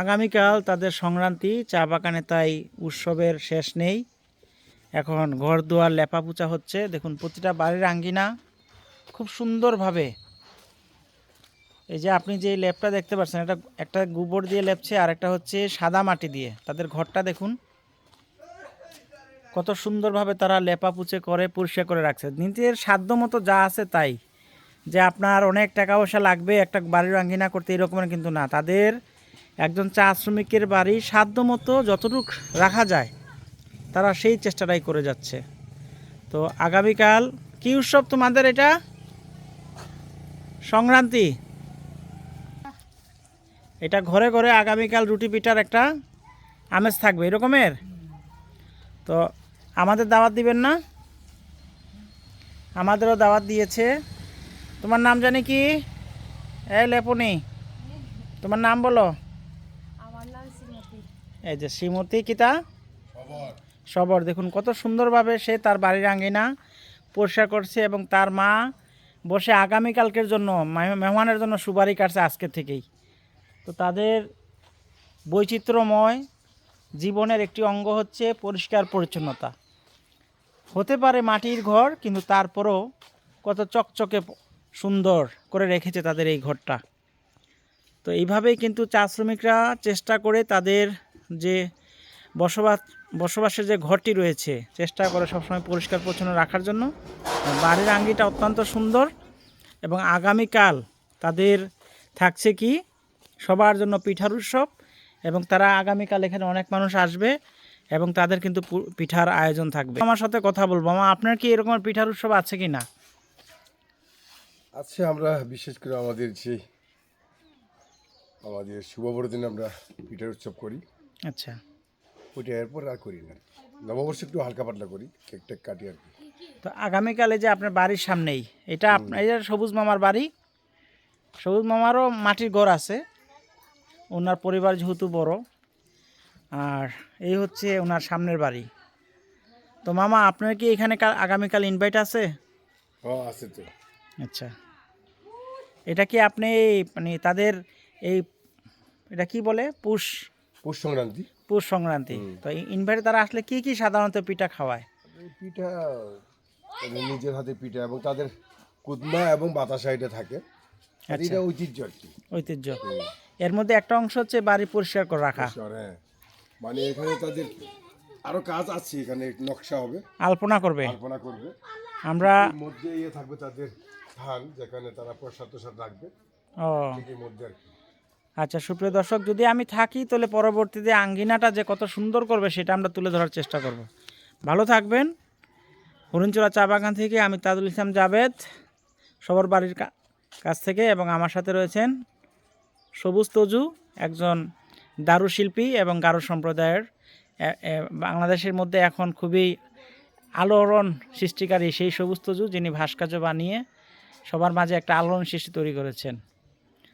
আগামীকাল তাদের সংক্রান্তি, চা বাগানে তাই উৎসবের শেষ নেই। এখন ঘর দুয়ার লেপাপুচা হচ্ছে। দেখুন, প্রতিটা বাড়ির আঙ্গিনা খুব সুন্দরভাবে। এই যে আপনি যে লেপটা দেখতে পাচ্ছেন, এটা একটা গোবর দিয়ে লেপছে, আর একটা হচ্ছে সাদা মাটি দিয়ে। তাদের ঘরটা দেখুন, কত সুন্দরভাবে তারা লেপাপুচে করে, পরিষ্কার করে রাখছে। নিজের সাধ্য মতো যা আছে তাই। যে আপনার অনেক টাকা পয়সা লাগবে একটা বাড়ির আঙ্গিনা করতে, এরকমের কিন্তু না। তাদের একজন চা শ্রমিকের বাড়ি সাধ্য মতো যতটুকু রাখা যায়, তারা সেই চেষ্টাটাই করে যাচ্ছে। তো আগামীকাল কি উৎসব তোমাদের এটা? সংক্রান্তি। এটা ঘরে ঘরে আগামীকাল রুটি পিঠার একটা আমেজ থাকবে, এরকমের? তো আমাদের দাওয়াত দিবেন না? আমাদেরও দাওয়াত দিয়েছে। তোমার নাম জানি কি? এই লেপনি, তোমার নাম বলো। এই যে শ্রীমতী কিতা? সবর। দেখুন, কত সুন্দরভাবে সে তার বাড়ির আঙ্গিনা পরিষ্কার করছে এবং তার মা বসে আগামীকালকের জন্য মেহমানের জন্য সুপারি কাটছে আজকে থেকেই। তো তাদের বৈচিত্র্যময় জীবনের একটি অঙ্গ হচ্ছে পরিষ্কার পরিচ্ছন্নতা। হতে পারে মাটির ঘর, কিন্তু তারপরও কত চকচকে সুন্দর করে রেখেছে তাদের এই ঘরটা। তো এইভাবেই কিন্তু চা শ্রমিকরা চেষ্টা করে তাদের যে বসবাস, বসবাসের যে ঘরটি রয়েছে, চেষ্টা করে সবসময় পরিষ্কার, পরিচ্ছন্ন রাখার জন্য। বাড়ির আঙ্গিটা অত্যন্ত সুন্দর এবং আগামীকাল তাদের থাকছে কি? সবার জন্য পিঠার উৎসব এবং তারা আগামীকাল এখানে অনেক মানুষ আসবে এবং তাদের কিন্তু পিঠার আয়োজন থাকবে। আমার সাথে কথা বলব। আমা আপনার কি এরকম পিঠার উৎসব আছে কি না? আছে আমরা, বিশেষ করে আমাদের যে, আমাদের শুভ বড়দিনে আমরা পিঠার উৎসব করি। আচ্ছা। ওইটা এরপর আর করি না। নববর্ষে একটু হালকা পাতলা করি কেক টেক কাটি আর কি। তো আগামীকালে যে আপনার বাড়ির সামনেই এটা আপনার এটা সবুজ মামার বাড়ি সবুজ মামারও মাটির ঘর আছে। ওনার পরিবার যেহেতু বড় আর এই হচ্ছে ওনার সামনের বাড়ি। তো মামা আপনার কি এখানে আগামীকাল ইনভাইট আছে? হ্যাঁ আছে তো। আচ্ছা। এটা কি আপনি মানে তাদের এই এটা কি বলে? পুষ পৌষ সংক্রান্তি পুষ সংক্রান্তি তো ইনভাইটে তারা আসলে কি কি সাধারণত পিঠা খাওয়ায়? পিঠা নিজের হাতে পিঠা এবং তাদের কুদমা এবং বাতাসা এটা থাকে। আচ্ছা। এটা ঐতিহ্য আর কি। ঐতিহ্য। এর মধ্যে একটা অংশ হচ্ছে বাড়ি পরিষ্কার করে রাখা। হ্যাঁ। মানে এখানে তাদের আরও কাজ আছে এখানে নকশা হবে। আলপনা করবে? কল্পনা করবে। আমরা মধ্যে ইয়ে থাকবে তাদের ধান যেখানে তারা প্রসাদ টসাদ রাখবে। ও। মধ্যে আর কি। আচ্ছা সুপ্রিয় দর্শক, যদি আমি থাকি, তাহলে পরবর্তীতে আঙ্গিনাটা যে কত সুন্দর করবে, সেটা আমরা তুলে ধরার চেষ্টা করব। ভালো থাকবেন। হরিণচোলা চা বাগান থেকে আমি তাজুল ইসলাম জাভেদ, সবার বাড়ির কাছ থেকে এবং আমার সাথে রয়েছেন সবুজ তজু, একজন দারুশিল্পী এবং গারো সম্প্রদায়ের বাংলাদেশের মধ্যে এখন খুবই আলোড়ন সৃষ্টিকারী সেই সবুজ তজু যিনি ভাস্কর্য বানিয়ে সবার মাঝে একটা আলোড়ন সৃষ্টি তৈরি করেছেন।